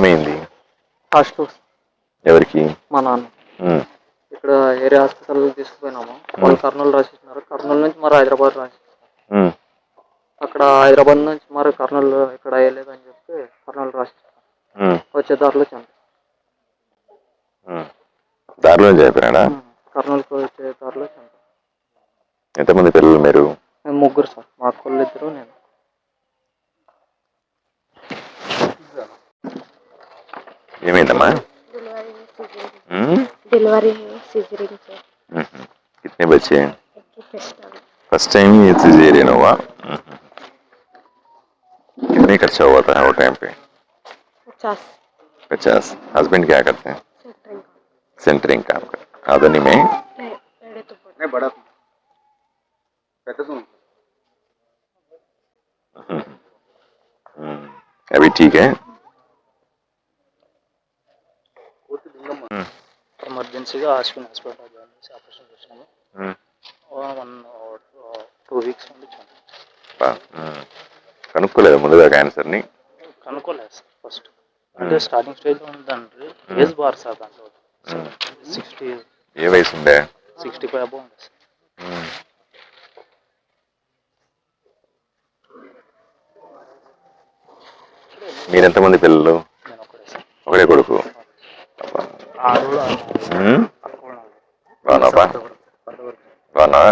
ఏమైంది? ఫస్ట్ ఎవరికి? మా నాన్న. ఇక్కడ ఏరియా హాస్పిటల్ తీసుకుపోయినాము. వాళ్ళు కర్నూలు రాసిస్తున్నారు. కర్నూలు నుంచి మరి హైదరాబాద్ రాసి ఉమ్, అక్కడ హైదరాబాద్ నుంచి మరి కర్నూలు ఇక్కడ అయ్యలేదు అని చెప్పి కర్నూలు రాసి ఉమ్, వచ్చే దారిలో చంపి. దారిలో చెప్పినాడా కర్నూలుకి వచ్చే దారిలో చంపి ఎంతమంది పిల్లలు మీరు ముగ్గురు సార్. మా అక్కళ్ళు ఇద్దరు నేను. बच्चे हैं? एक की पेस्टल फ़र्स्ट टाइम ये सिजेरियन हुआ? हम्म। कितने खर्चा हुआ था वो टाइम पे? पचास. पचास. हस्बैंड क्या करते हैं? सेंटरिंग सेंटरिंग काम करते हैं. आदनी में? नहीं तो बड़ा तू कहते सुन हम्म। अभी ठीक है? ఎమర్జెన్సీగా అశ్విన్ హాస్పిటల్ జాయిన్ చేసి ఆపరేషన్ చేసాము వన్ టూ వీక్స్ నుండి కనుక్కోలేదు ముందుగా క్యాన్సర్ని కనుక్కోలేదు సార్ ఫస్ట్. అంటే స్టార్టింగ్ స్టేజ్ ఉందండి ఏజ్ బార్ సార్ దాంట్లో. సిక్స్టీ ఏ వయసు ఉండే? సిక్స్టీ ఫైవ్ అబౌ ఉంది సార్. మీరెంతమంది పిల్లలు? ఒకటే కొడుకు? బాగున్నావా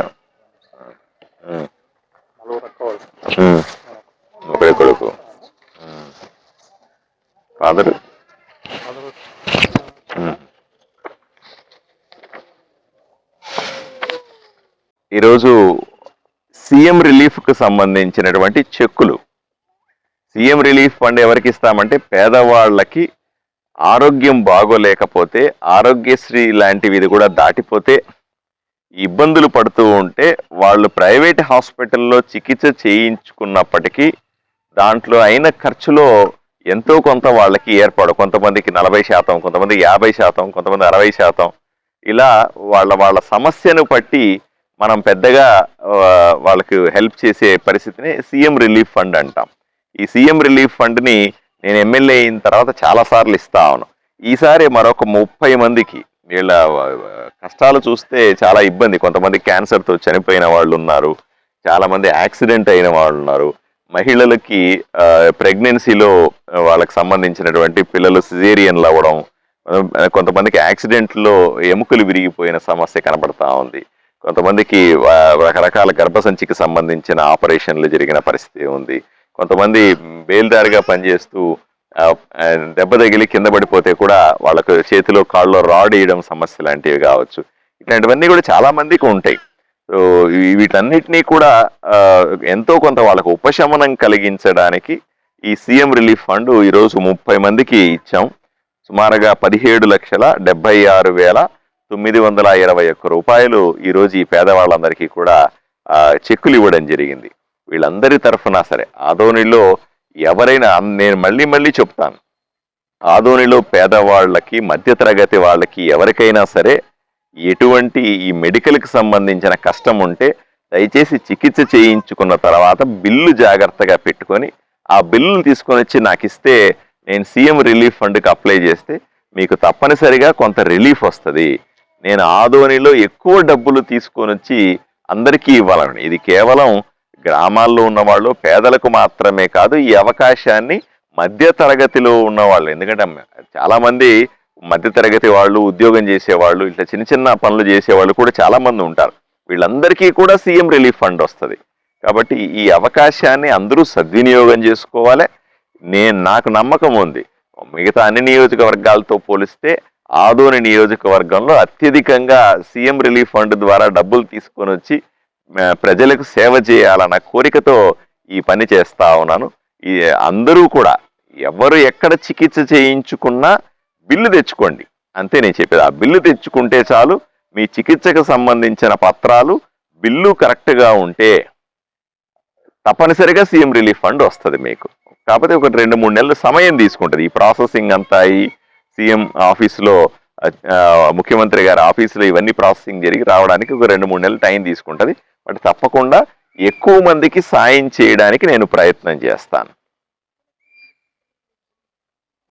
మ్మ్. ఒకడే కొడుకు. ఫాదర్? ఈరోజు సీఎం రిలీఫ్కి సంబంధించినటువంటి చెక్కులు. సీఎం రిలీఫ్ ఫండ్ ఎవరికి ఇస్తామంటే పేదవాళ్ళకి ఆరోగ్యం బాగోలేకపోతే ఆరోగ్యశ్రీ లాంటివి ఇది కూడా దాటిపోతే ఇబ్బందులు పడుతూ ఉంటే వాళ్ళు ప్రైవేట్ హాస్పిటల్లో చికిత్స చేయించుకున్నప్పటికీ దాంట్లో అయిన ఖర్చులో ఎంతో కొంత వాళ్ళకి ఏర్పడు కొంతమందికి నలభై శాతం కొంతమంది యాభై శాతం కొంతమంది అరవై శాతం. ఇలా వాళ్ళ వాళ్ళ సమస్యను బట్టి మనం పెద్దగా వాళ్ళకి హెల్ప్ చేసే పరిస్థితిని సీఎం రిలీఫ్ ఫండ్ అంటాం. ఈ సీఎం రిలీఫ్ ఫండ్ని నేను ఎమ్మెల్యే అయిన తర్వాత చాలా సార్లు ఇస్తా ఉన్నాను ఈసారి మరొక ముప్పై మందికి వీళ్ళ కష్టాలు చూస్తే చాలా ఇబ్బంది. కొంతమంది క్యాన్సర్తో చనిపోయిన వాళ్ళు ఉన్నారు. చాలామంది యాక్సిడెంట్ అయిన వాళ్ళు ఉన్నారు. మహిళలకి ప్రెగ్నెన్సీలో వాళ్ళకి సంబంధించినటువంటి పిల్లలు సిజేరియన్లు అవ్వడం కొంతమందికి యాక్సిడెంట్లో ఎముకలు విరిగిపోయిన సమస్య కనబడతా ఉంది. కొంతమందికి రకరకాల గర్భసంచికి సంబంధించిన ఆపరేషన్లు జరిగిన పరిస్థితి ఉంది. కొంతమంది బేల్దారిగా పనిచేస్తూ దెబ్బ తగిలి కింద పడిపోతే కూడా వాళ్ళకు చేతిలో కాళ్ళలో రాడ్ వేయడం సమస్య లాంటివి కావచ్చు. ఇట్లాంటివన్నీ కూడా చాలా మందికి ఉంటాయి. సో వీటన్నిటినీ కూడా ఎంతో కొంత వాళ్ళకు ఉపశమనం కలిగించడానికి ఈ సీఎం రిలీఫ్ ఫండ్ ఈరోజు ముప్పై మందికి ఇచ్చాం. సుమారుగా పదిహేడు లక్షల డెబ్బై ఆరు వేల తొమ్మిది వందల ఇరవై ఒక్క రూపాయలు ఈరోజు ఈ పేదవాళ్ళందరికీ కూడా చెక్కులు ఇవ్వడం జరిగింది. వీళ్ళందరి తరఫున సరే. ఆదోనిలో ఎవరైనా నేను మళ్ళీ మళ్ళీ చెప్తాను. ఆదోనిలో పేదవాళ్ళకి మధ్యతరగతి వాళ్ళకి ఎవరికైనా సరే ఎటువంటి ఈ మెడికల్కి సంబంధించిన కష్టం ఉంటే దయచేసి చికిత్స చేయించుకున్న తర్వాత బిల్లు జాగ్రత్తగా పెట్టుకొని ఆ బిల్లులు తీసుకొని వచ్చి నాకు ఇస్తే నేను సీఎం రిలీఫ్ ఫండ్కి అప్లై చేస్తే మీకు తప్పనిసరిగా కొంత రిలీఫ్ వస్తుంది. నేను ఆదోనిలో ఎక్కువ డబ్బులు తీసుకొని వచ్చి అందరికీ ఇవ్వాలని. ఇది కేవలం గ్రామాల్లో ఉన్నవాళ్ళు పేదలకు మాత్రమే కాదు ఈ అవకాశాన్ని మధ్య తరగతిలో ఉన్నవాళ్ళు. ఎందుకంటే చాలామంది మధ్యతరగతి మధ్య తరగతి వాళ్ళు ఉద్యోగం చేసేవాళ్ళు ఇట్లా చిన్న చిన్న పనులు చేసేవాళ్ళు కూడా చాలామంది ఉంటారు. వీళ్ళందరికీ కూడా సీఎం రిలీఫ్ ఫండ్ వస్తుంది. కాబట్టి ఈ అవకాశాన్ని అందరూ సద్వినియోగం చేసుకోవాలి. నేను నాకు నమ్మకం ఉంది. మిగతా అన్ని నియోజకవర్గాలతో పోలిస్తే ఆదోని నియోజకవర్గంలో అత్యధికంగా సీఎం రిలీఫ్ ఫండ్ ద్వారా డబ్బులు తీసుకొని వచ్చి ప్రజలకు సేవ చేయాలన్న కోరికతో ఈ పని చేస్తా ఉన్నాను. ఈ అందరూ కూడా ఎవరు ఎక్కడ చికిత్స చేయించుకున్నా బిల్లు తెచ్చుకోండి. అంతే నేను చెప్పేది. ఆ బిల్లు తెచ్చుకుంటే చాలు మీ చికిత్సకు సంబంధించిన పత్రాలు బిల్లు కరెక్ట్గా ఉంటే తప్పనిసరిగా సీఎం రిలీఫ్ ఫండ్ వస్తుంది మీకు. కాకపోతే ఒక రెండు మూడు నెలలు సమయం తీసుకుంటుంది. ఈ ప్రాసెసింగ్ అంతా ఈ సీఎం ఆఫీస్లో ముఖ్యమంత్రి గారి ఆఫీసులో ఇవన్నీ ప్రాసెసింగ్ జరిగి రావడానికి ఒక రెండు మూడు నెలలు టైం తీసుకుంటుంది. బట్ తప్పకుండా ఎక్కువ మందికి సాయం చేయడానికి నేను ప్రయత్నం చేస్తాను.